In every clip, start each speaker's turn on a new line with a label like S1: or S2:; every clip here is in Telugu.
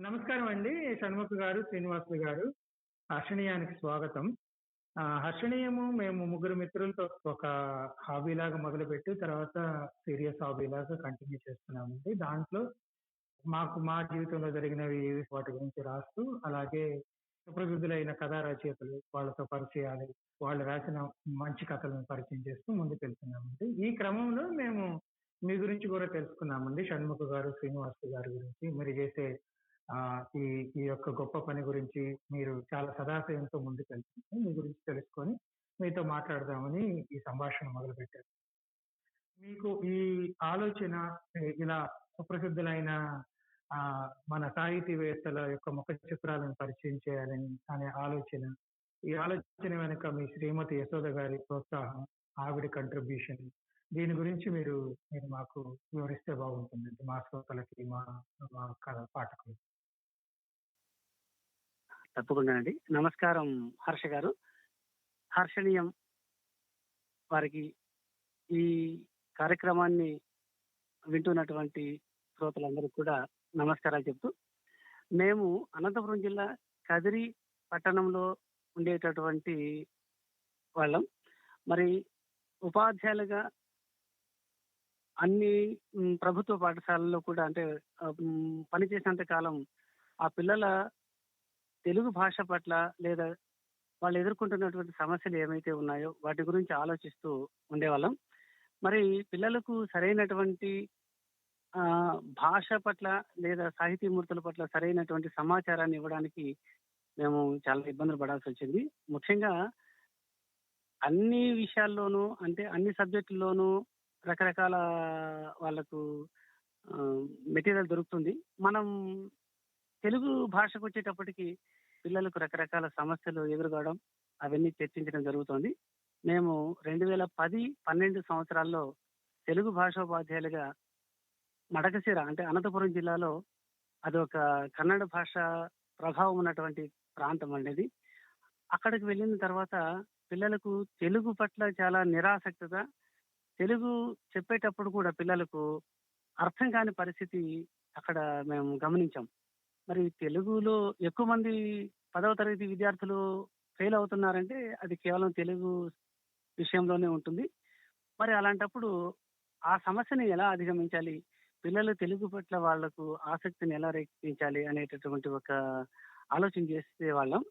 S1: నమస్కారం అండి. షణ్ముఖ గారు శ్రీనివాసులు గారు. హర్షణీయానికి స్వాగతం. హర్షణీయము మేము ముగ్గురు మిత్రులతో ఒక హాబీ లాగా మొదలుపెట్టి తర్వాత సీరియస్ హాబీ లాగా కంటిన్యూ చేస్తున్నామండి. దాంట్లో మాకు మా జీవితంలో జరిగినవి వాటి గురించి రాస్తూ అలాగే సుప్రసిద్ధులైన కథా రచయితలు వాళ్ళతో పరిచయాలు వాళ్ళు రాసిన మంచి కథలను పరిచయం చేస్తూ ముందుకు వెళ్తున్నామండి ఈ క్రమంలో మేము మీ గురించి కూడా తెలుసుకున్నామండి. షణ్ముఖ గారు శ్రీనివాసు గారి గురించి. మీరు చేసే ఈ ఈ యొక్క గొప్ప పని గురించి మీరు చాలా సదాశయంతో ముందుకు వెళ్తుంది మీ గురించి తెలుసుకొని మీతో మాట్లాడదామని ఈ సంభాషణ మొదలుపెట్టారు. మీకు ఈ ఆలోచన ఇలా సుప్రసిద్ధులైన ఆ మన సాహితీవేత్తల యొక్క ముఖ చిత్రాలను పరిచయం చేయాలని అనే ఆలోచన ఈ ఆలోచన వెనుక మీ శ్రీమతి యశోద గారి ప్రోత్సాహం ఆవిడ కంట్రిబ్యూషన్ దీని గురించి మీరు మీరు మాకు వివరిస్తే బాగుంటుందండి మా శ్రోతలకి మా మా కథ పాఠకులు
S2: తప్పకుండా అండి నమస్కారం హర్ష గారు. హర్షణీయం వారికి ఈ కార్యక్రమాన్ని వింటున్నటువంటి శ్రోతలందరికీ కూడా నమస్కారాలు చెప్తూ మేము అనంతపురం జిల్లా కదిరి పట్టణంలో ఉండేటటువంటి వాళ్ళం. మరి ఉపాధ్యాయులుగా అన్ని ప్రభుత్వ పాఠశాలల్లో కూడా అంటే పనిచేసినంత కాలం ఆ పిల్లల తెలుగు భాష పట్ల లేదా వాళ్ళు ఎదుర్కొంటున్నటువంటి సమస్యలు ఏమైతే ఉన్నాయో వాటి గురించి ఆలోచిస్తూ ఉండేవాళ్ళం. మరి పిల్లలకు సరైనటువంటి భాష పట్ల లేదా సాహితీమూర్తుల పట్ల సరైనటువంటి సమాచారాన్ని ఇవ్వడానికి మేము చాలా ఇబ్బందులు పడాల్సి వచ్చింది. ముఖ్యంగా అన్ని విషయాల్లోనూ అంటే అన్ని సబ్జెక్టుల్లోనూ రకరకాల వాళ్ళకు మెటీరియల్ దొరుకుతుంది. మనం తెలుగు భాషకు వచ్చేటప్పటికి పిల్లలకు రకరకాల సమస్యలు ఎదురుకోవడం అవన్నీ చర్చించడం జరుగుతుంది. మేము రెండు వేల పది పన్నెండు సంవత్సరాల్లో తెలుగు భాషోపాధ్యాయులుగా మడకశిర అంటే అనంతపురం జిల్లాలో అది ఒక కన్నడ భాష ప్రభావం ఉన్నటువంటి ప్రాంతం అనేది అక్కడికి వెళ్ళిన తర్వాత పిల్లలకు తెలుగు పట్ల చాలా నిరాసక్తత తెలుగు చెప్పేటప్పుడు కూడా పిల్లలకు అర్థం కాని పరిస్థితి అక్కడ మేము గమనించాం. మరి తెలుగులో ఎక్కువ మంది పదవ తరగతి విద్యార్థులు ఫెయిల్ అవుతున్నారంటే అది కేవలం తెలుగు విషయంలోనే ఉంటుంది. మరి అలాంటప్పుడు ఆ సమస్యని ఎలా అధిగమించాలి? పిల్లలు తెలుగు పట్ల వాళ్ళకు ఆసక్తిని ఎలా రేకించాలి అనేటటువంటి ఒక ఆలోచన చేసే వాళ్ళం.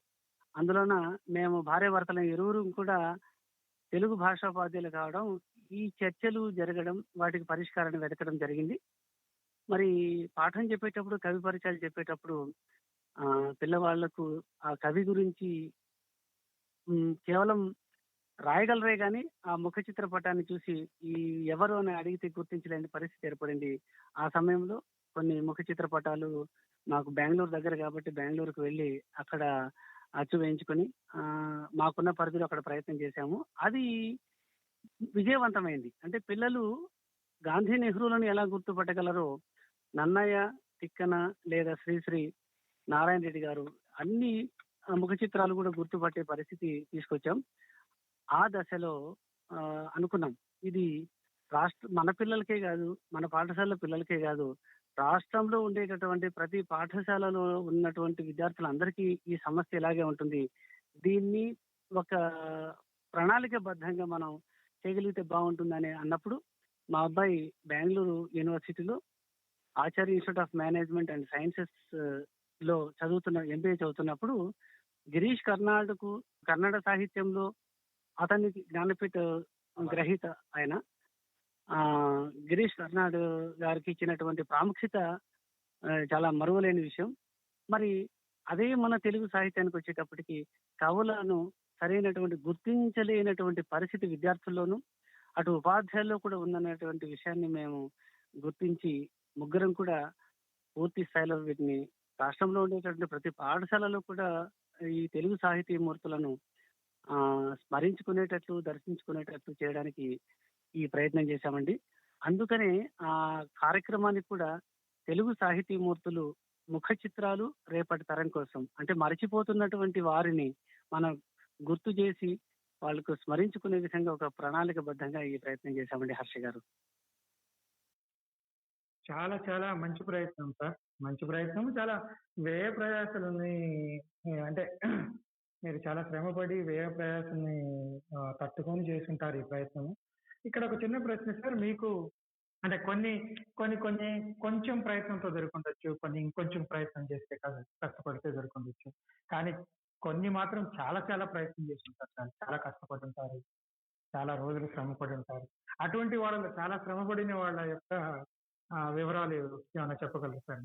S2: అందులోన మేము భార్య భర్తల ఇరువురు కూడా తెలుగు భాషోపాధ్యాయులు కావడం ఈ చర్చలు జరగడం వాటికి పరిష్కారాన్ని వెతకడం జరిగింది. మరి పాఠం చెప్పేటప్పుడు కవి పరిచయాలు చెప్పేటప్పుడు ఆ పిల్లవాళ్ళకు ఆ కవి గురించి కేవలం రాయగలరే గాని ఆ ముఖ చిత్రపటాన్ని చూసి ఈ ఎవరు అని అడిగితే గుర్తించలేని పరిస్థితి ఏర్పడింది. ఆ సమయంలో కొన్ని ముఖ చిత్రపటాలు మాకు బెంగళూరు దగ్గర కాబట్టి బెంగళూరుకు వెళ్ళి అక్కడ అచ్చు వేయించుకొని ఆ మాకున్న పరిధిలో అక్కడ ప్రయత్నం చేశాము. అది విజయవంతమైంది. అంటే పిల్లలు గాంధీ నెహ్రూలను ఎలా గుర్తుపట్టగలరో నన్నయ్య తిక్కన లేదా శ్రీశ్రీ నారాయణ రెడ్డి గారు అన్ని ముఖ చిత్రాలు కూడా గుర్తుపట్టే పరిస్థితి తీసుకొచ్చాం. ఆ దశలో అనుకున్నాం. ఇది రాష్ట్ర మన పిల్లలకే కాదు మన పాఠశాల పిల్లలకే కాదు రాష్ట్రంలో ఉండేటటువంటి ప్రతి పాఠశాలలో ఉన్నటువంటి విద్యార్థులందరికీ ఈ సమస్య ఇలాగే ఉంటుంది. దీన్ని ఒక ప్రణాళికబద్ధంగా మనం చేయగలిగితే బాగుంటుందని అన్నప్పుడు మా అబ్బాయి బెంగళూరు యూనివర్సిటీలో Acharya institute of management and సైన్సెస్లో చదువుతున్న ఎంబీఏ చదువుతున్నప్పుడు గిరీష్ కర్నాటకు కన్నడ సాహిత్యంలో అతనికి జ్ఞానపీఠ గ్రహీత ఆయన. గిరీష్ కర్నాడ్ గారికి ఇచ్చినటువంటి ప్రాముఖ్యత చాలా మరువలేని విషయం. మరి అదే మన తెలుగు సాహిత్యానికి వచ్చేటప్పటికి కవులను సరైనటువంటి గుర్తించలేనటువంటి పరిస్థితి విద్యార్థుల్లోనూ అటు ఉపాధ్యాయుల్లో కూడా ఉందనేటువంటి విషయాన్ని మేము గుర్తించి ముగ్గురం కూడా పూర్తి స్థాయిలో వీటిని రాష్ట్రంలో ఉండేటటువంటి ప్రతి పాఠశాలలో కూడా ఈ తెలుగు సాహితీ మూర్తులను ఆ స్మరించుకునేటట్లు దర్శించుకునేటట్లు చేయడానికి ఈ ప్రయత్నం చేశామండి. అందుకనే ఆ కార్యక్రమానికి కూడా తెలుగు సాహితీ మూర్తులు ముఖ చిత్రాలు రేపటి తరం కోసం అంటే మరచిపోతున్నటువంటి వారిని మనం గుర్తు చేసి వాళ్ళకు స్మరించుకునే విధంగా ఒక ప్రణాళికబద్ధంగా ఈ ప్రయత్నం చేశామండి హర్ష గారు.
S1: చాలా చాలా మంచి ప్రయత్నం సార్. మంచి ప్రయత్నం చాలా వ్యయ ప్రయాసాలని అంటే మీరు చాలా శ్రమపడి వ్యయ ప్రయాసాన్ని తట్టుకొని చేసుంటారు ఈ ప్రయత్నం ఇక్కడ ఒక చిన్న ప్రశ్న సార్ మీకు అంటే కొన్ని కొన్ని కొన్ని కొంచెం ప్రయత్నంతో దొరుకుండొచ్చు కొన్ని ఇంకొంచెం ప్రయత్నం చేస్తే కష్టపడితే దొరుకుండొచ్చు కానీ కొన్ని మాత్రం చాలా చాలా ప్రయత్నం చేసి సార్. చాలా కష్టపడి ఉంటారు చాలా రోజులు శ్రమపడి ఉంటారు అటువంటి వాళ్ళలో చాలా శ్రమపడిన వాళ్ళ యొక్క వివరాలు ఏమైనా చెప్పగలుగుతారు?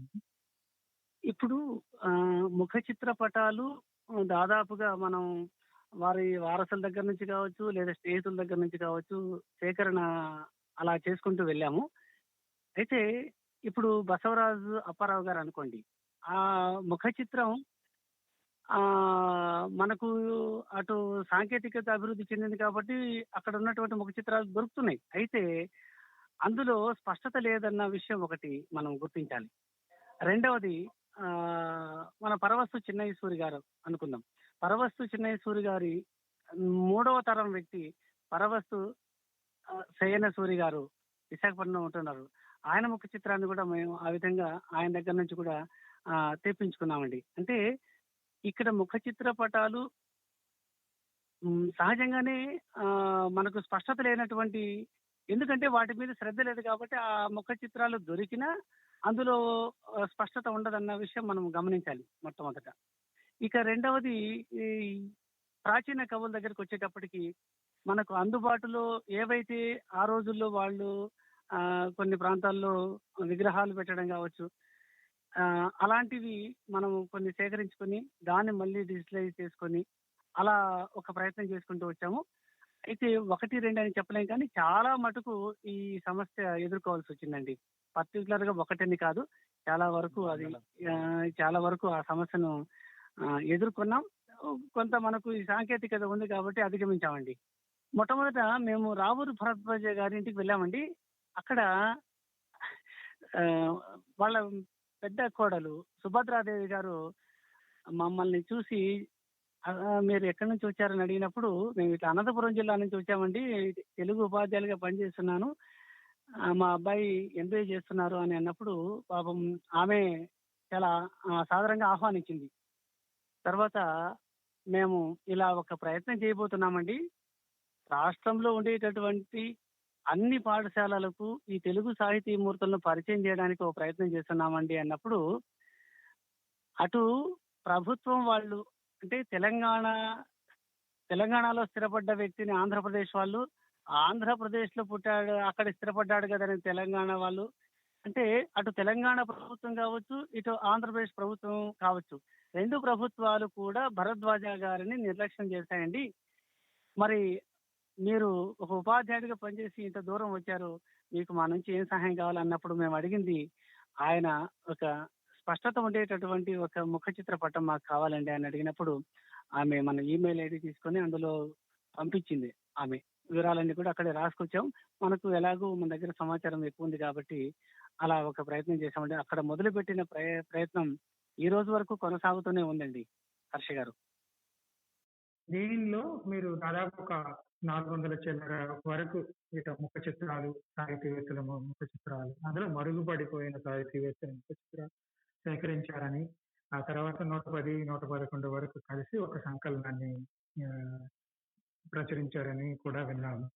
S2: ఇప్పుడు ఆ, ముఖ చిత్రపటాలు దాదాపుగా మనం వారి వారసుల దగ్గర నుంచి కావచ్చు లేదా స్నేహితుల దగ్గర నుంచి కావచ్చు సేకరణ అలా చేసుకుంటూ వెళ్ళాము. అయితే ఇప్పుడు బసవరాజు అప్పారావు గారు అనుకోండి ఆ ముఖ చిత్రం ఆ మనకు అటు సాంకేతికత అభివృద్ధి చెందింది కాబట్టి అక్కడ ఉన్నటువంటి ముఖ చిత్రాలు దొరుకుతున్నాయి. అయితే అందులో స్పష్టత లేదన్న విషయం ఒకటి మనం గుర్తించాలి. రెండవది ఆ మన పరవస్తు చిన్నయ్యసూరి గారు అనుకుందాం. పరవస్తు చిన్నయ్యసూరి గారి మూడవ తరం వ్యక్తి పరవస్తు శయన సూరి గారు విశాఖపట్నం ఉంటున్నారు. ఆయన ముఖ చిత్రాన్ని కూడా మేము ఆ విధంగా ఆయన దగ్గర నుంచి కూడా ఆ, తెప్పించుకున్నామండి. అంటే ఇక్కడ ముఖ చిత్రపటాలు సహజంగానే ఆ, మనకు స్పష్టత లేనటువంటి ఎందుకంటే వాటి మీద శ్రద్ధ లేదు కాబట్టి ఆ ముఖ చిత్రాలు దొరికినా అందులో స్పష్టత ఉండదన్న విషయం మనం గమనించాలి మొట్టమొదట. ఇక రెండవది ఈ ప్రాచీన కవుల దగ్గరికి వచ్చేటప్పటికి మనకు అందుబాటులో ఏవైతే ఆ రోజుల్లో వాళ్ళు ఆ, కొన్ని ప్రాంతాల్లో విగ్రహాలు పెట్టడం కావచ్చు ఆ, అలాంటివి మనం కొన్ని సేకరించుకొని దాన్ని మళ్ళీ డిజిటలైజ్ చేసుకొని అలా ఒక ప్రయత్నం చేసుకుంటూ వచ్చాము. అయితే ఒకటి రెండు అని చెప్పలేం కానీ చాలా మటుకు ఈ సమస్య ఎదుర్కోవాల్సి వచ్చిందండి పర్టికులర్గా ఒకటని కాదు చాలా వరకు అది చాలా వరకు ఆ సమస్యను ఎదుర్కొన్నాం. కొంత మనకు ఈ సాంకేతికత ఉంది కాబట్టి అధిగమించామండి. మొట్టమొదట మేము రావూరు భరద్వాజ గారి ఇంటికి వెళ్ళామండి. అక్కడ వాళ్ళ పెద్ద కోడలు సుభద్రాదేవి గారు మమ్మల్ని చూసి "ఆ, మీరు ఎక్కడి నుంచి వచ్చారని అడిగినప్పుడు మేము ఇట్లా అనంతపురం జిల్లా నుంచి వచ్చామండి. తెలుగు ఉపాధ్యాయులుగా పనిచేస్తున్నాను. మా అబ్బాయి ఎంబీఏ చేస్తున్నారు అని అన్నప్పుడు పాపం ఆమె చాలా సాధారణంగా ఆహ్వానించింది. తర్వాత మేము ఇలా ఒక ప్రయత్నం చేయబోతున్నామండి. రాష్ట్రంలో ఉండేటటువంటి అన్ని పాఠశాలలకు ఈ తెలుగు సాహితీ మూర్తులను పరిచయం చేయడానికి ఒక ప్రయత్నం చేస్తున్నామండి అన్నప్పుడు అటు ప్రభుత్వం వాళ్ళు అంటే తెలంగాణ తెలంగాణలో స్థిరపడ్డ వ్యక్తిని ఆంధ్రప్రదేశ్ వాళ్ళు ఆంధ్రప్రదేశ్లో పుట్టాడు అక్కడ స్థిరపడ్డాడు కదని తెలంగాణ వాళ్ళు. అంటే అటు తెలంగాణ ప్రభుత్వం కావచ్చు ఇటు ఆంధ్రప్రదేశ్ ప్రభుత్వం కావచ్చు. రెండు ప్రభుత్వాలు కూడా భరద్వాజ గారిని నిర్లక్ష్యం చేశాయండి. మరి మీరు ఒక ఉపాధ్యాయుడిగా పనిచేసి ఇంత దూరం వచ్చారు మీకు మా నుంచి ఏం సహాయం కావాలన్నప్పుడు మేము అడిగింది ఆయన ఒక స్పష్టత ఉండేటటువంటి ఒక ముఖ చిత్ర పటం మాకు కావాలండి అని అడిగినప్పుడు ఆమె మన ఈమెయిల్ ఐడి తీసుకొని అందులో పంపించింది ఆమె. వివరాలన్నీ కూడా అక్కడే రాసుకొచ్చాం. మనకు ఎలాగో మన దగ్గర సమాచారం ఎక్కువ ఉంది కాబట్టి అలా ఒక ప్రయత్నం చేశామండి. అక్కడ మొదలుపెట్టిన ప్రయ- ప్రయత్నం ఈ రోజు వరకు కొనసాగుతూనే ఉందండి హర్ష గారు.
S1: దీనిలో మీరు దాదాపు ఒక నాలుగు వందల చిల్లర వరకు ఇట ముఖ చిత్రాలు సాహితీవేత్తల ముఖ చిత్రాలు అందులో మరుగుపడిపోయిన సాహితీవేత్తల ముఖ చిత్రాలు సేకరించారని ఆ తర్వాత నూట పది నూట పదకొండు వరకు కలిసి ఒక సంకలనాన్ని ప్రచురించారని కూడా విన్నాము.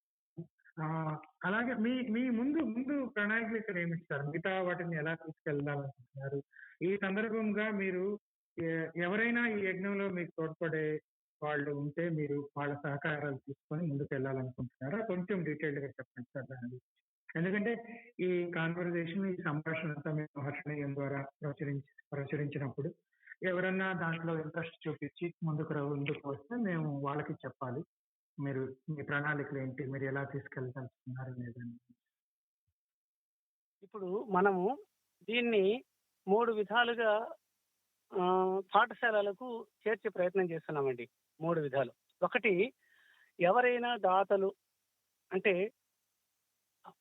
S1: ఆ, అలాగే మీ మీ ముందు ముందు ప్రణాళికలు ఇక్కడ ఏమిస్తారు? మిగతా వాటిని ఎలా తీసుకెళ్ళాలనుకుంటున్నారు? ఈ సందర్భంగా మీరు ఎ- ఎవరైనా ఈ యజ్ఞంలో మీకు తోడ్పడే వాళ్ళు ఉంటే మీరు వాళ్ళ సహకారాలు తీసుకొని ముందుకు వెళ్ళాలనుకుంటున్నారా కొంచెం డీటెయిల్డ్గా చెప్పండి సార్ దాని గురించి. ఎందుకంటే ఈ కాన్వర్జేషన్ ఈ సంభాషణ అంతా మేము హర్షణీయం ద్వారా ప్రచురించి ప్రచురించినప్పుడు ఎవరన్నా దాంట్లో ఇంట్రెస్ట్ చూపించి ముందుకు ముందుకు వస్తే మేము వాళ్ళకి చెప్పాలి. మీరు మీ ప్రణాళికలు ఏంటి? మీరు ఎలా తీసుకెళ్ళగలుగుతున్నారు అనేది
S2: ఇప్పుడు మనము దీన్ని మూడు విధాలుగా పాఠశాలలకు చేర్చే ప్రయత్నం చేస్తున్నామండి. మూడు విధాలు. ఒకటి ఎవరైనా దాతలు అంటే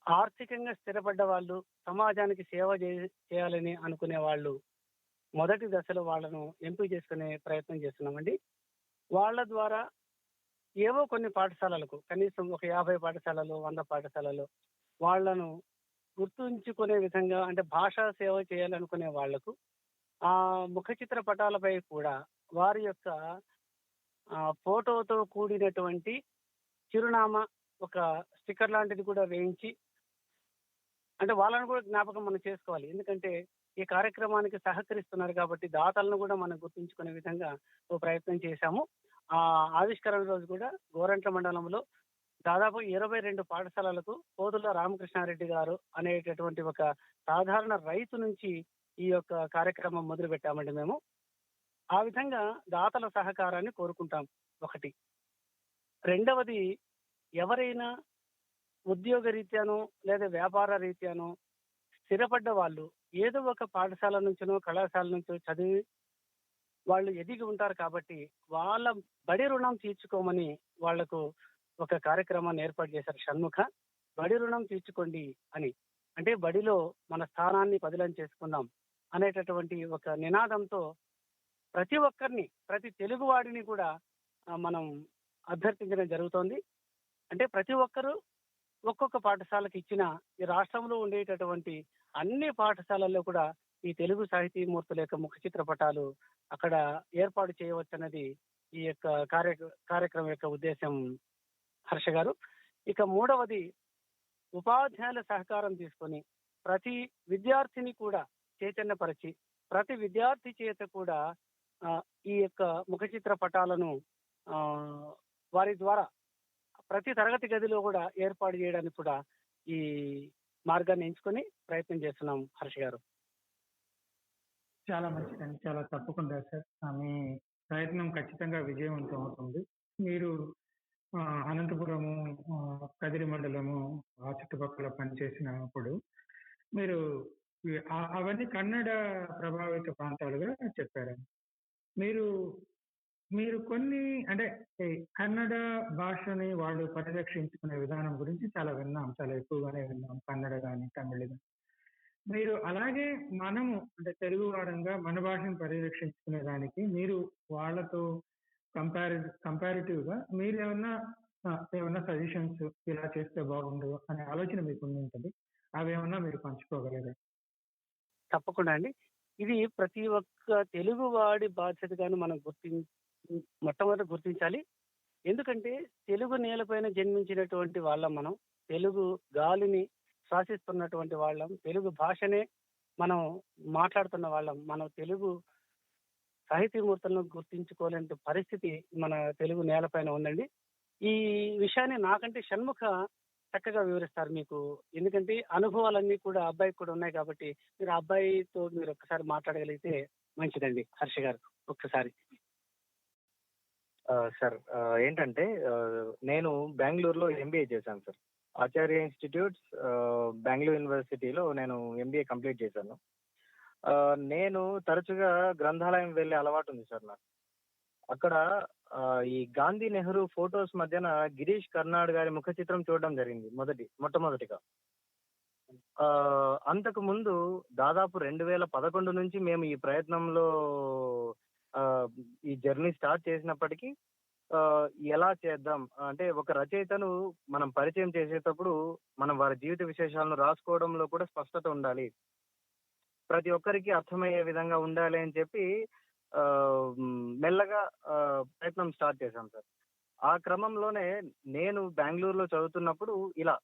S2: ఆర్థికంగా స్థిరపడ్డ వాళ్ళు సమాజానికి సేవ చేయాలని అనుకునే వాళ్ళు మొదటి దశలో వాళ్ళను ఎంపిక చేసుకునే ప్రయత్నం చేస్తున్నామండి. వాళ్ళ ద్వారా ఏవో కొన్ని పాఠశాలలకు కనీసం ఒక యాభై పాఠశాలలు వంద పాఠశాలలు వాళ్ళను గుర్తుంచుకునే విధంగా అంటే భాషా సేవ చేయాలనుకునే వాళ్ళకు ఆ ముఖ చిత్ర పటాలపై కూడా వారి యొక్క ఫోటోతో కూడినటువంటి చిరునామా ఒక స్టిక్కర్ లాంటిది కూడా వేయించి అంటే వాళ్ళని కూడా జ్ఞాపకం మనం చేసుకోవాలి. ఎందుకంటే ఈ కార్యక్రమానికి సహకరిస్తున్నారు కాబట్టి దాతలను కూడా మనం గుర్తుంచుకునే విధంగా ఓ ప్రయత్నం చేశాము. ఆ ఆవిష్కరణ రోజు కూడా గోరంట్ల మండలంలో దాదాపు ఇరవై రెండు పాఠశాలలకు కోదుల రామకృష్ణారెడ్డి గారు అనేటటువంటి ఒక సాధారణ రైతు నుంచి ఈ యొక్క కార్యక్రమం మొదలు పెట్టామండి మేము. ఆ విధంగా దాతల సహకారాన్ని కోరుకుంటాం ఒకటి. రెండవది ఎవరైనా ఉద్యోగ రీత్యానో లేదా వ్యాపార రీత్యానో స్థిరపడ్డ వాళ్ళు ఏదో ఒక పాఠశాల నుంచినో కళాశాల నుంచో చదివి వాళ్ళు ఎదిగి ఉంటారు కాబట్టి వాళ్ళ బడి రుణం తీర్చుకోమని వాళ్ళకు ఒక కార్యక్రమాన్ని ఏర్పాటు చేశారు షణ్ముఖ. బడి రుణం తీర్చుకోండి అని. అంటే బడిలో మన స్థానాన్ని పదిలం చేసుకుందాం అనేటటువంటి ఒక నినాదంతో ప్రతి ఒక్కరిని ప్రతి తెలుగువాడిని కూడా మనం అభ్యర్థించడం జరుగుతోంది. అంటే ప్రతి ఒక్కరూ ఒక్కొక్క పాఠశాలకు ఇచ్చిన ఈ రాష్ట్రంలో ఉండేటటువంటి అన్ని పాఠశాలల్లో కూడా ఈ తెలుగు సాహితీమూర్తుల యొక్క ముఖ చిత్రపటాలు అక్కడ ఏర్పాటు చేయవచ్చన్నది ఈ యొక్క కార్య కార్యక్రమం యొక్క ఉద్దేశం. హర్ష గారు ఇక మూడవది ఉపాధ్యాయుల సహకారం తీసుకొని ప్రతి విద్యార్థిని కూడా చైతన్యపరిచి ప్రతి విద్యార్థి చేత కూడా ఈ యొక్క ముఖ చిత్ర పటాలను ఆ, వారి ద్వారా ప్రతి తరగతి గదిలో కూడా ఏర్పాటు చేయడానికి కూడా ఈ మార్గాన్ని ఎంచుకొని ప్రయత్నం చేస్తున్నాం హర్ష గారు.
S1: చాలా మంచిదండి. చాలా తప్పకుండా సార్. మీ ప్రయత్నం ఖచ్చితంగా విజయవంతం అవుతుంది. మీరు అనంతపురము కదిరి మండలము ఆ చుట్టుపక్కల పనిచేసినప్పుడు మీరు అవన్నీ కన్నడ ప్రభావిత ప్రాంతాలుగా చెప్పారు మీరు మీరు కొన్ని అంటే కన్నడ భాషని వాళ్ళు పరిరక్షించుకునే విధానం గురించి చాలా విన్నాం చాలా ఎక్కువగానే విన్నాం కన్నడ కానీ తమిళ కానీ మీరు అలాగే మనము అంటే తెలుగు వారంగా మన భాషను పరిరక్షించుకునే దానికి మీరు వాళ్ళతో కంపారి కంపారిటివ్గా మీరు ఏమన్నా ఏమన్నా సజెషన్స్ ఇలా చేస్తే బాగుండు అనే ఆలోచన మీకు ఉంటుంది. అవి ఏమన్నా మీరు పంచుకోగలరా?
S2: తప్పకుండా అండి. ఇది ప్రతి ఒక్క తెలుగు వాడి బాధ్యతగాను మనం గుర్తించి మొట్టమొదటి గుర్తించాలి. ఎందుకంటే తెలుగు నేలపైన జన్మించినటువంటి వాళ్ళం మనం. తెలుగు గాలిని శ్వాసిస్తున్నటువంటి వాళ్ళం. తెలుగు భాషనే మనం మాట్లాడుతున్న వాళ్ళం. మనం తెలుగు సాహితీమూర్తులను గుర్తించుకోలేని పరిస్థితి మన తెలుగు నేలపైన ఉందండి. ఈ విషయాన్ని నాకంటే షణ్ముఖ చక్కగా వివరిస్తారు మీకు. ఎందుకంటే అనుభవాలన్నీ కూడా అబ్బాయికి కూడా ఉన్నాయి కాబట్టి మీరు అబ్బాయితో మీరు ఒక్కసారి మాట్లాడగలిగితే మంచిదండి. హర్ష గారు ఒక్కసారి.
S3: సార్ ఏంటంటే నేను బెంగళూరులో ఎంబీఏ చేశాను సార్. ఆచార్య ఇన్స్టిట్యూట్స్ బెంగళూరు యూనివర్సిటీలో నేను ఎంబీఏ కంప్లీట్ చేశాను. నేను తరచుగా గ్రంథాలయం వెళ్ళే అలవాటు ఉంది సార్ నాకు. అక్కడ ఈ గాంధీ నెహ్రూ ఫొటోస్ మధ్యన గిరీష్ కర్నాడ్ గారి ముఖ చిత్రం చూడడం జరిగింది మొదటి మొట్టమొదటిగా. ఆ, అంతకు ముందు దాదాపు రెండు వేల పదకొండు నుంచి మేము ఈ ప్రయత్నంలో ఈ జర్నీ స్టార్ట్ చేసినప్పటికీ ఆ, ఎలా చేద్దాం? అంటే ఒక రచయితను మనం పరిచయం చేసేటప్పుడు మనం వారి జీవిత విశేషాలను రాసుకోవడంలో కూడా స్పష్టత ఉండాలి. ప్రతి ఒక్కరికి అర్థమయ్యే విధంగా ఉండాలి అని చెప్పి మెల్లగా ఆ, ప్రయత్నం స్టార్ట్ చేశాం సార్. ఆ క్రమంలోనే నేను బెంగళూరులో చదువుతున్నప్పుడు ఇలా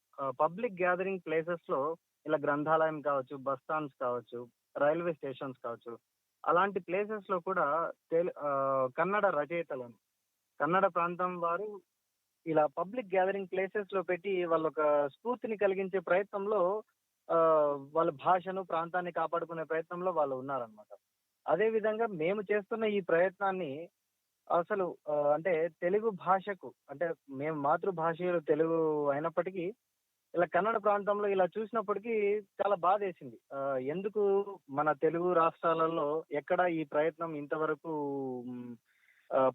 S3: పబ్లిక్ గ్యాదరింగ్ ప్లేసెస్లో ఇలా గ్రంథాలయం కావచ్చు బస్ స్టాండ్స్ కావచ్చు రైల్వే స్టేషన్స్ కావచ్చు అలాంటి ప్లేసెస్లో కూడా తెలు ఆ, కన్నడ రచయితలను కన్నడ ప్రాంతం వారు ఇలా పబ్లిక్ గ్యాదరింగ్ ప్లేసెస్లో పెట్టి వాళ్ళ ఒక స్ఫూర్తిని కలిగించే ప్రయత్నంలో ఆ, వాళ్ళ భాషను ప్రాంతాన్ని కాపాడుకునే ప్రయత్నంలో వాళ్ళు ఉన్నారనమాట అదే విధంగా మేము చేస్తున్న ఈ ప్రయత్నాన్ని అసలు అంటే తెలుగు భాషకు అంటే మేము మాతృభాషలు తెలుగు అయినప్పటికీ ఇలా కన్నడ ప్రాంతంలో ఇలా చూసినప్పటికీ చాలా బాధేసింది. వేసింది ఎందుకు మన తెలుగు రాష్ట్రాలలో ఎక్కడ ఈ ప్రయత్నం ఇంతవరకు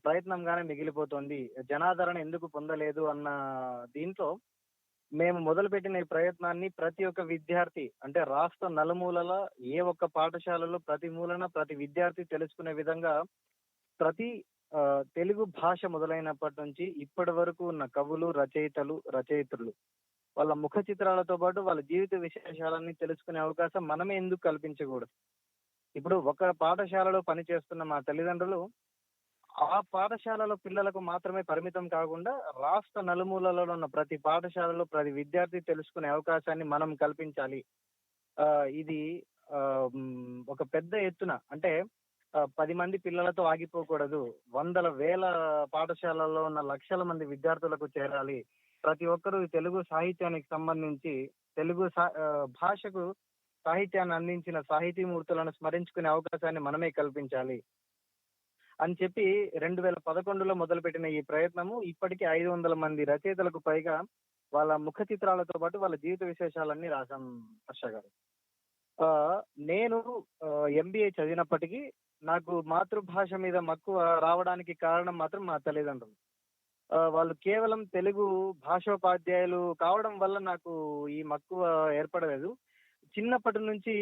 S3: ప్రయత్నంగానే మిగిలిపోతుంది జనాదరణ ఎందుకు పొందలేదు అన్న దీంట్లో మేము మొదలుపెట్టిన ఈ ప్రయత్నాన్ని ప్రతి ఒక్క విద్యార్థి అంటే రాష్ట్ర నలుమూలల ఏ ఒక్క పాఠశాలలో ప్రతి మూలన ప్రతి విద్యార్థి తెలుసుకునే విధంగా ప్రతి ఆ, తెలుగు భాష మొదలైనప్పటి నుంచి ఇప్పటి వరకు ఉన్న కవులు రచయితలు రచయితలు వాళ్ళ ముఖ చిత్రాలతో పాటు వాళ్ళ జీవిత విశేషాలన్నీ తెలుసుకునే అవకాశం మనమే ఎందుకు కల్పించకూడదు? ఇప్పుడు ఒక పాఠశాలలో పనిచేస్తున్న మా తల్లిదండ్రులు ఆ పాఠశాలలో పిల్లలకు మాత్రమే పరిమితం కాకుండా రాష్ట్ర నలుమూలలో ఉన్న ప్రతి పాఠశాలలో ప్రతి విద్యార్థి తెలుసుకునే అవకాశాన్ని మనం కల్పించాలి. ఆ, ఇది ఆ, ఒక పెద్ద ఎత్తున అంటే పది మంది పిల్లలతో ఆగిపోకూడదు. వందల వేల పాఠశాలల్లో ఉన్న లక్షల మంది విద్యార్థులకు చేరాలి. ప్రతి ఒక్కరూ తెలుగు సాహిత్యానికి సంబంధించి తెలుగు భాషకు సాహిత్యాన్ని అందించిన సాహితీమూర్తులను స్మరించుకునే అవకాశాన్ని మనమే కల్పించాలి అని చెప్పి రెండు వేల పదకొండులో మొదలుపెట్టిన ఈ ప్రయత్నము ఇప్పటికీ ఐదు వందల మంది రచయితలకు పైగా వాళ్ళ ముఖ చిత్రాలతో పాటు వాళ్ళ జీవిత విశేషాలన్నీ రాశాం హర్ష గారు. నేను ఎంబీఏ చదివినప్పటికీ నాకు మాతృభాష మీద మక్కువ రావడానికి కారణం మాత్రం మా తల్లిదండ్రులు. వాళ్ళు కేవలం తెలుగు భాషోపాధ్యాయులు కావడం వల్ల నాకు ఈ మక్కువ ఏర్పడలేదు. చిన్నప్పటి నుంచి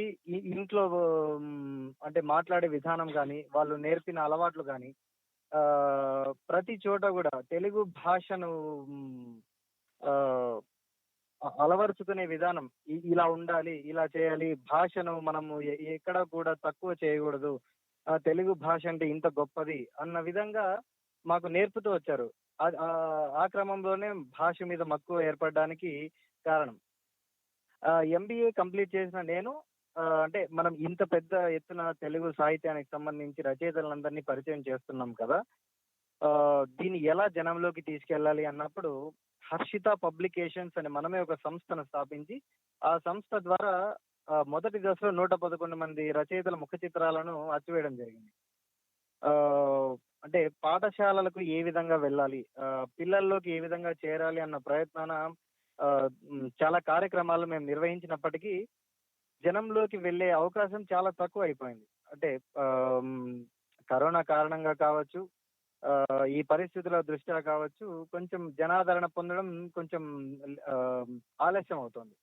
S3: ఇంట్లో అంటే మాట్లాడే విధానం కానీ వాళ్ళు నేర్పిన అలవాట్లు కానీ ఆ, ప్రతి చోట కూడా తెలుగు భాషను ఆ, అలవరుచుకునే విధానం ఇలా ఉండాలి ఇలా చేయాలి భాషను మనము ఎక్కడ కూడా తక్కువ చేయకూడదు తెలుగు భాష అంటే ఇంత గొప్పది అన్న విధంగా మాకు నేర్పుతూ వచ్చారు. ఆ- ఆ- క్రమంలోనే భాష మీద మక్కువ ఏర్పడడానికి కారణం. ఎంబీఏ కంప్లీట్ చేసిన నేను అంటే మనం ఇంత పెద్ద ఎత్తున తెలుగు సాహిత్యానికి సంబంధించి రచయితలందరినీ పరిచయం చేస్తున్నాం కదా ఆ, దీన్ని ఎలా జనంలోకి తీసుకెళ్ళాలి అన్నప్పుడు హర్షిత పబ్లికేషన్స్ అని మనమే ఒక సంస్థను స్థాపించి ఆ సంస్థ ద్వారా మొదటి దశలో నూట పదకొండు మంది రచయితల ముఖ చిత్రాలను అచ్చివేయడం జరిగింది. ఆ, అంటే పాఠశాలలకు ఏ విధంగా వెళ్ళాలి? ఆ, పిల్లల్లోకి ఏ విధంగా చేరాలి అన్న ప్రయత్నాన ఆ, మ్, చాలా కార్యక్రమాలు మేము నిర్వహించినప్పటికీ జనంలోకి వెళ్ళే అవకాశం చాలా తక్కువ అయిపోయింది. అంటే ఆ, మ్, కరోనా కారణంగా కావచ్చు ఆ, ఈ పరిస్థితుల దృష్ట్యా కావచ్చు కొంచెం జనాదరణ పొందడం కొంచెం ఆ, ఆలస్యం అవుతుంది.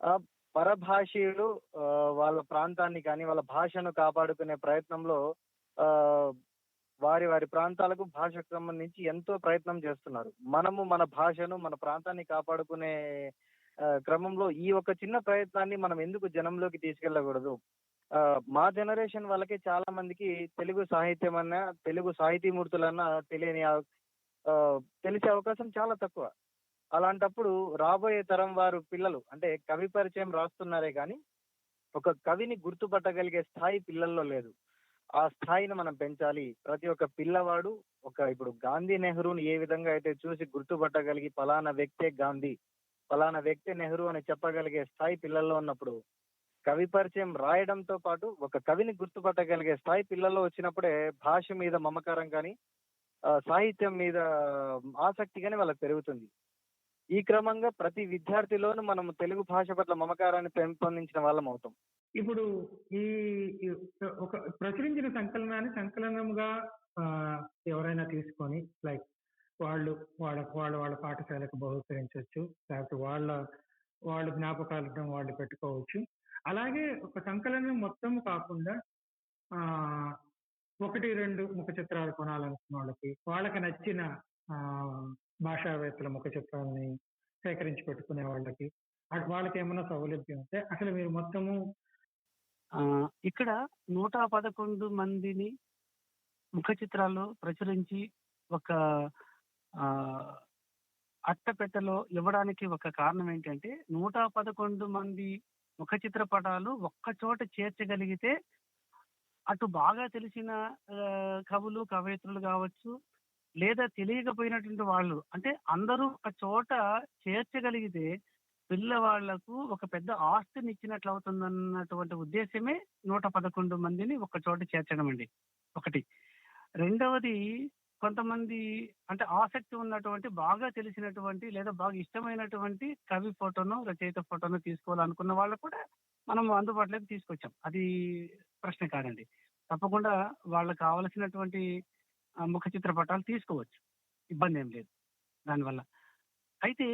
S3: ఆ, పరభాషీయులు ఆ, వాళ్ళ ప్రాంతాన్ని కానీ వాళ్ళ భాషను కాపాడుకునే ప్రయత్నంలో ఆ, వారి వారి ప్రాంతాలకు భాషకు సంబంధించి ఎంతో ప్రయత్నం చేస్తున్నారు. మనము మన భాషను మన ప్రాంతాన్ని కాపాడుకునే క్రమంలో ఈ ఒక చిన్న ప్రయత్నాన్ని మనం ఎందుకు జనంలోకి తీసుకెళ్ళకూడదు? మా జనరేషన్ వాళ్ళకి చాలా మందికి తెలుగు సాహిత్యం అన్న తెలుగు సాహితీమూర్తులన్నా తెలియని ఆ, తెలిసే అవకాశం చాలా తక్కువ. అలాంటప్పుడు రాబోయే తరం వారు పిల్లలు అంటే కవి పరిచయం రాస్తున్నారే కానీ ఒక కవిని గుర్తుపట్టగలిగే స్థాయి పిల్లల్లో లేదు. ఆ స్థాయిని మనం పెంచాలి. ప్రతి ఒక్క పిల్లవాడు ఒక ఇప్పుడు గాంధీ నెహ్రూని ఏ విధంగా అయితే చూసి గుర్తుపట్టగలిగి ఫలానా వ్యక్తే గాంధీ ఫలానా వ్యక్తి నెహ్రూ అని చెప్పగలిగే స్థాయి పిల్లల్లో ఉన్నప్పుడు కవి పరిచయం రాయడంతో పాటు ఒక కవిని గుర్తుపట్టగలిగే స్థాయి పిల్లల్లో వచ్చినప్పుడే భాష మీద మమకారం కానీ సాహిత్యం మీద ఆసక్తి కానీ వాళ్ళకి పెరుగుతుంది. ఈ క్రమంగా ప్రతి విద్యార్థిలోనూ మనం తెలుగు భాష పట్ల మమకారాన్ని పెంపొందించిన వాళ్ళం అవుతాం.
S1: ఇప్పుడు ఈ ఒక ప్రచురించిన సంకలనాన్ని సంకలనంగా ఆ, ఎవరైనా తీసుకొని లైక్ వాళ్ళు వాళ్ళ వాళ్ళ వాళ్ళ పాఠశాలకు బహుకరించవచ్చు లేకపోతే వాళ్ళ వాళ్ళ జ్ఞాపకాలను వాళ్ళు పెట్టుకోవచ్చు. అలాగే ఒక సంకలనం మొత్తం కాకుండా ఆ ఒకటి రెండు ముఖ చిత్రాలు కొనాలనుకున్న వాళ్ళకి వాళ్ళకి నచ్చిన ఆ భాషావేత్తల ముఖ చిత్రాలని సేకరించి పెట్టుకునే వాళ్ళకి అటు వాళ్ళకి ఏమైనా సౌలభ్యం ఉంటే అసలు మీరు మొత్తము
S2: ఇక్కడ నూట పదకొండు మందిని ముఖ చిత్రాల్లో ప్రచురించి ఒక అట్టపెట్టలో అట్టపెట్టెలో ఇవ్వడానికి ఒక కారణం ఏంటంటే నూట పదకొండు మంది ముఖ చిత్రపటాలు ఒక్క చోట చేర్చగలిగితే అటు బాగా తెలిసిన కవులు కవయిత్రులు కావచ్చు లేదా తెలియకపోయినటువంటి వాళ్ళు అంటే అందరూ ఒక చోట చేర్చగలిగితే పిల్లవాళ్ళకు ఒక పెద్ద ఆస్తిని ఇచ్చినట్లు అవుతుందన్నటువంటి ఉద్దేశమే నూట పదకొండు మందిని ఒక చోట చేర్చడం అండి ఒకటి. రెండవది కొంతమంది అంటే ఆసక్తి ఉన్నటువంటి బాగా తెలిసినటువంటి లేదా బాగా ఇష్టమైనటువంటి కవి ఫోటోను రచయిత ఫోటోను తీసుకోవాలనుకున్న వాళ్ళు కూడా మనం అందుబాటులోకి తీసుకొచ్చాం. అది ప్రశ్న కాదండి. తప్పకుండా వాళ్ళకి కావలసినటువంటి ఆ, ముఖ చిత్రపటాలు తీసుకోవచ్చు. ఇబ్బంది ఏం లేదు దానివల్ల. అయితే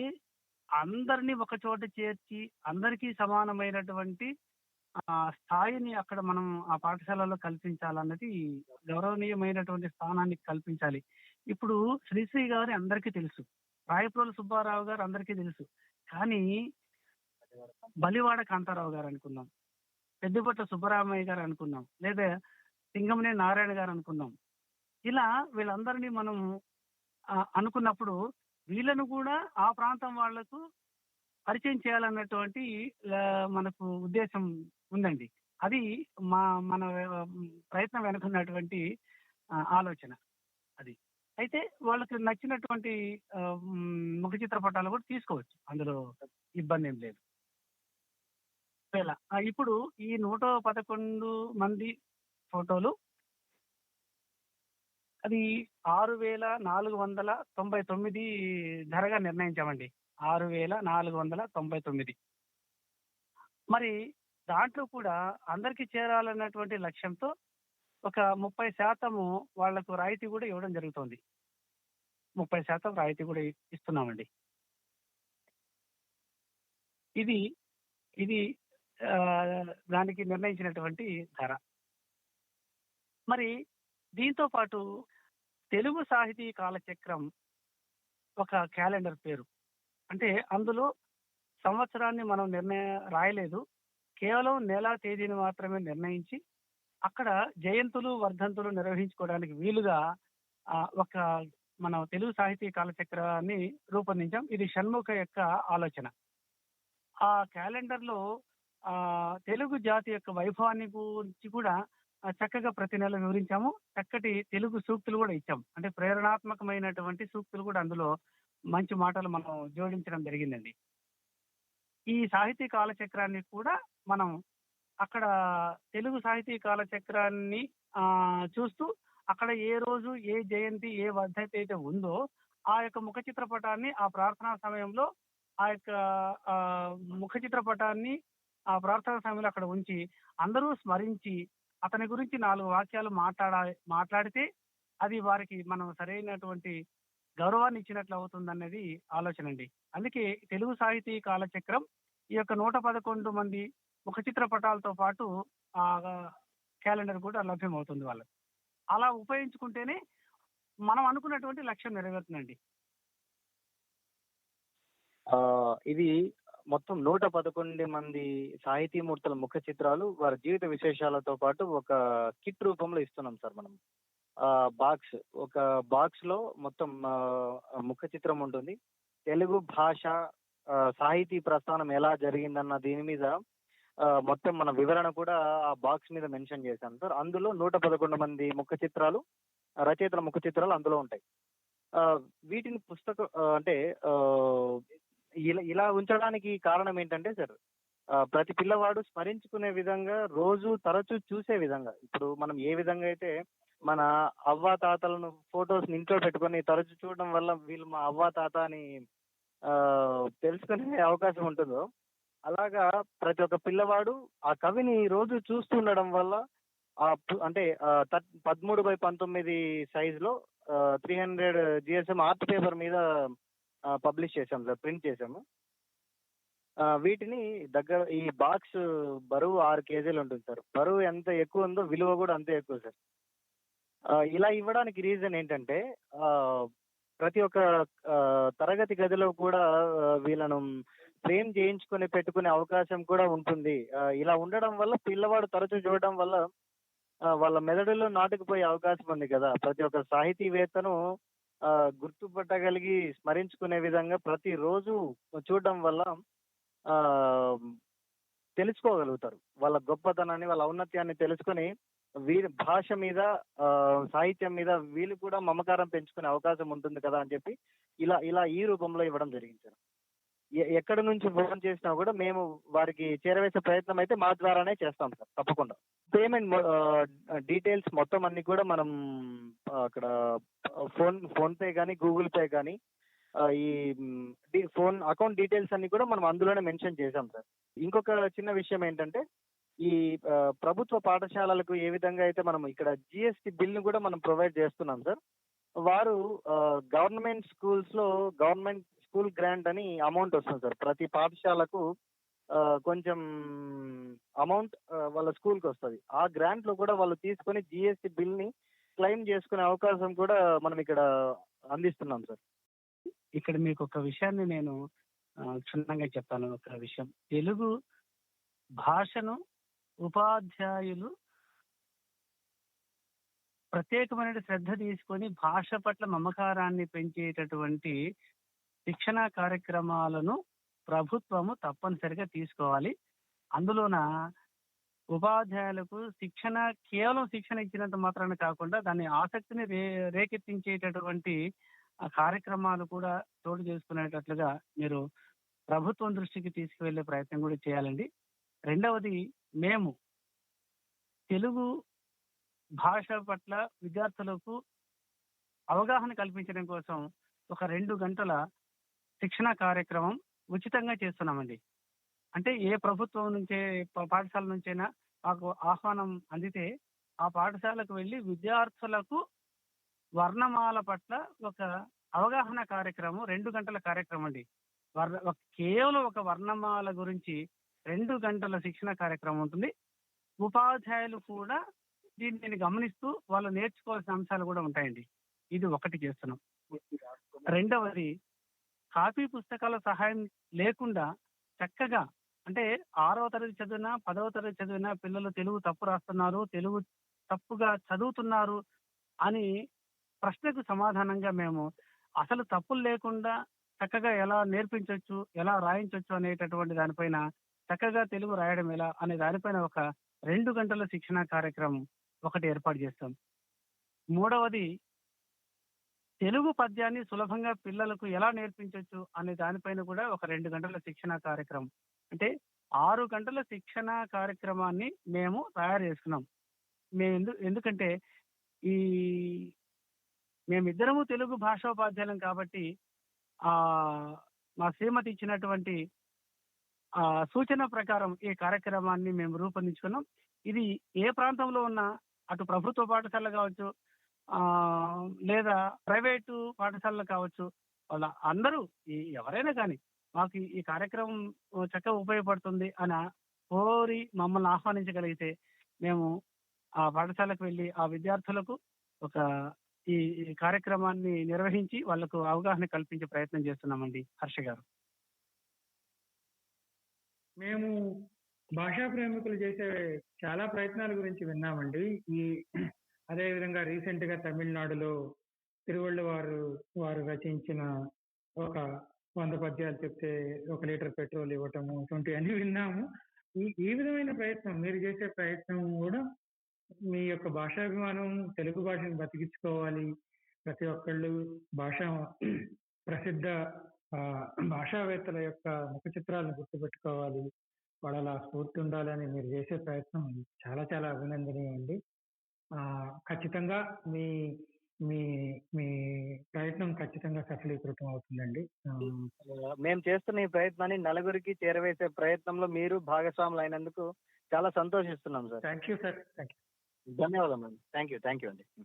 S2: అందరినీ ఒక చోట చేర్చి అందరికీ సమానమైనటువంటి ఆ స్థాయిని అక్కడ మనం ఆ పాఠశాలలో కల్పించాలన్నది గౌరవనీయమైనటువంటి స్థానాన్ని కల్పించాలి. ఇప్పుడు శ్రీశ్రీ గారి అందరికీ తెలుసు. రాయప్రోలు సుబ్బారావు గారు అందరికీ తెలుసు. కానీ బలివాడ కాంతారావు గారు అనుకున్నాం పెద్దపట్ల సుబ్బరామయ్య గారు అనుకున్నాం లేదా సింగమనే నారాయణ గారు అనుకున్నాం ఇలా వీళ్ళందరినీ మనం అనుకున్నప్పుడు వీళ్ళను కూడా ఆ ప్రాంతం వాళ్ళకు పరిచయం చేయాలన్నటువంటి మనకు ఉద్దేశం ఉందండి. అది మా మన ప్రయత్నం వెనుకున్నటువంటి ఆలోచన అది. అయితే వాళ్ళకి నచ్చినటువంటి ముఖ చిత్రపటాలు కూడా తీసుకోవచ్చు. అందులో ఇబ్బంది ఏం లేదు. ఇప్పుడు ఈ నూట పదకొండు మంది ఫోటోలు అది ఆరు వేల నాలుగు వందల తొంభై తొమ్మిది ధరగా నిర్ణయించామండి. ఆరు వేల నాలుగు వందల తొంభై తొమ్మిది. మరి దాంట్లో కూడా అందరికీ చేరాలన్నటువంటి లక్ష్యంతో ఒక ముప్పై శాతము వాళ్ళకు రాయితీ కూడా ఇవ్వడం జరుగుతుంది. ముప్పై శాతం రాయితీ కూడా ఇస్తున్నామండి. ఇది ఇది దానికి నిర్ణయించినటువంటి ధర. మరి దీంతో పాటు తెలుగు సాహితీ కాలచక్రం ఒక క్యాలెండర్ పేరు. అంటే అందులో సంవత్సరాన్ని మనం నిర్ణయ రాయలేదు. కేవలం నెల తేదీని మాత్రమే నిర్ణయించి అక్కడ జయంతులు వర్ధంతులు నిర్వహించుకోవడానికి వీలుగా ఆ, ఒక మన తెలుగు సాహితీ కాలచక్రాన్ని రూపొందించాం. ఇది షణ్ముఖ యొక్క ఆలోచన. ఆ క్యాలెండర్లో ఆ తెలుగు జాతి యొక్క వైభవాన్ని గురించి కూడా చక్కగా ప్రతి నెల వివరించాము. చక్కటి తెలుగు సూక్తులు కూడా ఇచ్చాం. అంటే ప్రేరణాత్మకమైనటువంటి సూక్తులు కూడా అందులో మంచి మాటలు మనం జోడించడం జరిగిందండి. ఈ సాహితీ కాలచక్రాన్ని కూడా మనం అక్కడ తెలుగు సాహితీ కాలచక్రాన్ని ఆ చూస్తూ అక్కడ ఏ రోజు ఏ జయంతి ఏ వర్ధత అయితే ఉందో ఆ యొక్క ముఖ చిత్రపటాన్ని ఆ ప్రార్థనా సమయంలో ఆ యొక్క ముఖ చిత్రపటాన్ని ఆ ప్రార్థనా సమయంలో అక్కడ ఉంచి అందరూ స్మరించి అతని గురించి నాలుగు వాక్యాలు మాట్లాడ మాట్లాడితే అది వారికి మనం సరైనటువంటి గౌరవాన్ని ఇచ్చినట్లు అవుతుందన్నది ఆలోచన అండి అందుకే తెలుగు సాహితీ కాలచక్రం ఈ యొక్క నూట పదకొండు మంది ముఖ చిత్రపటాలతో పాటు ఆ క్యాలెండర్ కూడా లభ్యమవుతుంది వాళ్ళకి. అలా ఉపయోగించుకుంటేనే మనం అనుకున్నటువంటి లక్ష్యం నెరవేరుతుందండి.
S3: ఇది మొత్తం నూట పదకొండు మంది సాహితీమూర్తుల ముఖ చిత్రాలు వారి జీవిత విశేషాలతో పాటు ఒక కిట్ రూపంలో ఇస్తున్నాం సార్ మనం. ఆ బాక్స్ ఒక బాక్స్లో మొత్తం ముఖ చిత్రం ఉంటుంది. తెలుగు భాష ఆ, సాహితీ ప్రస్థానం ఎలా జరిగిందన్న దీని మీద మొత్తం మన వివరణ కూడా ఆ బాక్స్ మీద మెన్షన్ చేశాం సార్. అందులో నూట పదకొండు మంది ముఖ చిత్రాలు రచయితల ముఖ చిత్రాలు అందులో ఉంటాయి. ఆ, వీటిని పుస్తకం అంటే ఆ, ఇలా ఇలా ఉంచడానికి కారణం ఏంటంటే సార్ ప్రతి పిల్లవాడు స్మరించుకునే విధంగా రోజు తరచూ చూసే విధంగా. ఇప్పుడు మనం ఏ విధంగా అయితే మన అవ్వ తాతలను ఫొటోస్ ఇంట్లో పెట్టుకొని తరచూ చూడడం వల్ల వీళ్ళు మా అవ్వ తాత అని తెలుసుకునే అవకాశం ఉంటుందో అలాగా ప్రతి ఒక్క పిల్లవాడు ఆ కవిని రోజు చూస్తుండడం వల్ల ఆ అంటే పదమూడు బై పంతొమ్మిది సైజ్లో three hundred GSM art paper మీద పబ్లిష్ చేసాం సార్ ప్రింట్ చేసాము వీటిని దగ్గర ఈ బాక్స్ బరువు ఆరు కేజీలు ఉంటుంది సార్. బరువు ఎంత ఎక్కువ ఉందో విలువ కూడా అంతే ఎక్కువ సార్. ఇలా ఇవ్వడానికి రీజన్ ఏంటంటే ప్రతి ఒక్క తరగతి గదిలో కూడా వీళ్ళను ఫ్రేమ్ చేయించుకొని పెట్టుకునే అవకాశం కూడా ఉంటుంది. ఇలా ఉండడం వల్ల పిల్లవాడు తరచూ చూడడం వల్ల వాళ్ళ మెదడులో నాటుకుపోయే అవకాశం ఉంది కదా. ప్రతి ఒక్క సాహితీవేత్తను గుర్తుపట్టగలిగి స్మరించుకునే విధంగా ప్రతిరోజు చూడడం వల్ల ఆ, తెలుసుకోగలుగుతారు. వాళ్ళ గొప్పతనాన్ని వాళ్ళ ఔన్నత్యాన్ని తెలుసుకొని వీరి భాష మీద ఆ, సాహిత్యం మీద వీళ్ళు కూడా మమకారం పెంచుకునే అవకాశం ఉంటుంది కదా అని చెప్పి ఇలా ఇలా ఈ రూపంలో ఇవ్వడం జరిగింది సార్. ఎక్కడి నుంచి ఫోన్ చేసినా కూడా మేము వారికి చేరవేసే ప్రయత్నం అయితే మా ద్వారానే చేస్తాం సార్ తప్పకుండా. పేమెంట్ డీటెయిల్స్ మొత్తం అన్ని కూడా మనం అక్కడ ఫోన్ ఫోన్ పే కానీ గూగుల్ పే కానీ ఈ ఫోన్ అకౌంట్ డీటెయిల్స్ అన్ని కూడా మనం అందులోనే మెన్షన్ చేసాం సార్. ఇంకొక చిన్న విషయం ఏంటంటే ఈ ప్రభుత్వ పాఠశాలలకు ఏ విధంగా అయితే మనం ఇక్కడ జిఎస్టి బిల్ను కూడా మనం ప్రొవైడ్ చేస్తున్నాం సార్ వారు గవర్నమెంట్ స్కూల్స్లో గవర్నమెంట్ స్కూల్ గ్రాంట్ అని అమౌంట్ వస్తుంది సార్. ప్రతి పాఠశాలకు కొంచెం అమౌంట్ వాళ్ళ స్కూల్కి వస్తుంది. ఆ గ్రాంట్లో కూడా వాళ్ళు తీసుకొని జిఎస్టి బిల్ని క్లెయిమ్ చేసుకునే అవకాశం కూడా మనం ఇక్కడ అందిస్తున్నాం సార్.
S2: ఇక్కడ మీకు ఒక విషయాన్ని నేను క్షుణ్ణంగా చెప్తాను. ఒక విషయం. తెలుగు భాషను ఉపాధ్యాయులు ప్రత్యేకమైన శ్రద్ధ తీసుకొని భాష పట్ల మమకారాన్ని పెంచేటటువంటి శిక్షణ కార్యక్రమాలను ప్రభుత్వము తప్పనిసరిగా తీసుకోవాలి. అందులోన ఉపాధ్యాయులకు శిక్షణ కేవలం శిక్షణ ఇచ్చినంత మాత్రాన కాకుండా దాని ఆసక్తిని రే రేకెత్తించేటటువంటి కార్యక్రమాలు కూడా చోటు చేసుకునేటట్లుగా మీరు ప్రభుత్వం దృష్టికి తీసుకువెళ్ళే ప్రయత్నం కూడా చేయాలండి. రెండవది మేము తెలుగు భాష పట్ల విద్యార్థులకు అవగాహన కల్పించడం కోసం ఒక రెండు గంటల శిక్షణ కార్యక్రమం ఉచితంగా చేస్తున్నామండి. అంటే ఏ ప్రభుత్వం నుంచే పాఠశాల నుంచైనా మాకు ఆహ్వానం అందితే ఆ పాఠశాలకు వెళ్ళి విద్యార్థులకు వర్ణమాల పట్ల ఒక అవగాహన కార్యక్రమం రెండు గంటల కార్యక్రమం అండి వర్ణ కేవలం ఒక వర్ణమాల గురించి రెండు గంటల శిక్షణ కార్యక్రమం ఉంటుంది. ఉపాధ్యాయులు కూడా దీన్ని గమనిస్తూ వాళ్ళు నేర్చుకోవాల్సిన అంశాలు కూడా ఉంటాయండి. ఇది ఒకటి చేస్తున్నాం. రెండవది కాపీ పుస్తకాల సహాయం లేకుండా చక్కగా అంటే ఆరవ తరగతి చదివినా పదవ తరగతి చదివినా పిల్లలు తెలుగు తప్పు రాస్తున్నారు తెలుగు తప్పుగా చదువుతున్నారు అని ప్రశ్నకు సమాధానంగా మేము అసలు తప్పులు లేకుండా చక్కగా ఎలా నేర్పించవచ్చు ఎలా రాయించవచ్చు అనేటటువంటి దానిపైన చక్కగా తెలుగు రాయడం ఎలా అనే దానిపైన ఒక రెండు గంటల శిక్షణ కార్యక్రమం ఒకటి ఏర్పాటు చేస్తాం. మూడవది తెలుగు పద్యాన్ని సులభంగా పిల్లలకు ఎలా నేర్పించవచ్చు అనే దానిపైన కూడా ఒక రెండు గంటల శిక్షణ కార్యక్రమం. అంటే ఆరు గంటల శిక్షణ కార్యక్రమాన్ని మేము తయారు చేసుకున్నాం. మేము ఎందు ఎందుకంటే ఈ మేమిద్దరము తెలుగు భాషోపాధ్యాయులం కాబట్టి ఆ మా శ్రీమతి ఇచ్చినటువంటి ఆ సూచన ప్రకారం ఈ కార్యక్రమాన్ని మేము రూపొందించుకున్నాం. ఇది ఏ ప్రాంతంలో ఉన్నా అటు ప్రభుత్వ పాఠశాల కావచ్చు లేదా ప్రైవేటు పాఠశాలలు కావచ్చు వాళ్ళ అందరూ ఎవరైనా కానీ మాకు ఈ- కార్యక్రమం చక్కగా ఉపయోగపడుతుంది అని కోరి మమ్మల్ని ఆహ్వానించగలిగితే మేము ఆ పాఠశాలకు వెళ్ళి ఆ విద్యార్థులకు ఒక ఈ కార్యక్రమాన్ని నిర్వహించి వాళ్ళకు అవగాహన కల్పించే ప్రయత్నం చేస్తున్నామండి హర్ష గారు.
S1: మేము భాషా ప్రేమికులు చేసే చాలా ప్రయత్నాల గురించి విన్నామండి. ఈ అదేవిధంగా రీసెంట్గా తమిళనాడులో తిరువళ్ళు వారు వారు రచించిన ఒక వంద పద్యాలు చెప్తే ఒక లీటర్ పెట్రోల్ ఇవ్వటము ఇటువంటి అన్ని విన్నాము. ఈ ఈ విధమైన ప్రయత్నం మీరు చేసే ప్రయత్నం కూడా మీ యొక్క భాషాభిమానం తెలుగు భాషను బతికించుకోవాలి. ప్రతి ఒక్కళ్ళు భాష ప్రసిద్ధ భాషావేత్తల యొక్క ముఖ చిత్రాలను గుర్తుపెట్టుకోవాలి. వాళ్ళ స్ఫూర్తి ఉండాలని మీరు చేసే ప్రయత్నం చాలా చాలా అభినందనీయం అండి. ఖచ్చితంగా మీ మీ మీ ప్రయత్నం ఖచ్చితంగా సఫలీకృతం అవుతుందండి.
S3: మేము చేస్తున్న ఈ ప్రయత్నాన్ని నలుగురికి చేరవేసే ప్రయత్నంలో మీరు భాగస్వాములు అయినందుకు చాలా సంతోషిస్తున్నాం sir.
S1: Thank you sir. Thank you.
S3: ధన్యవాదాలు థ్యాంక్ యూ. థ్యాంక్ యూ అండి.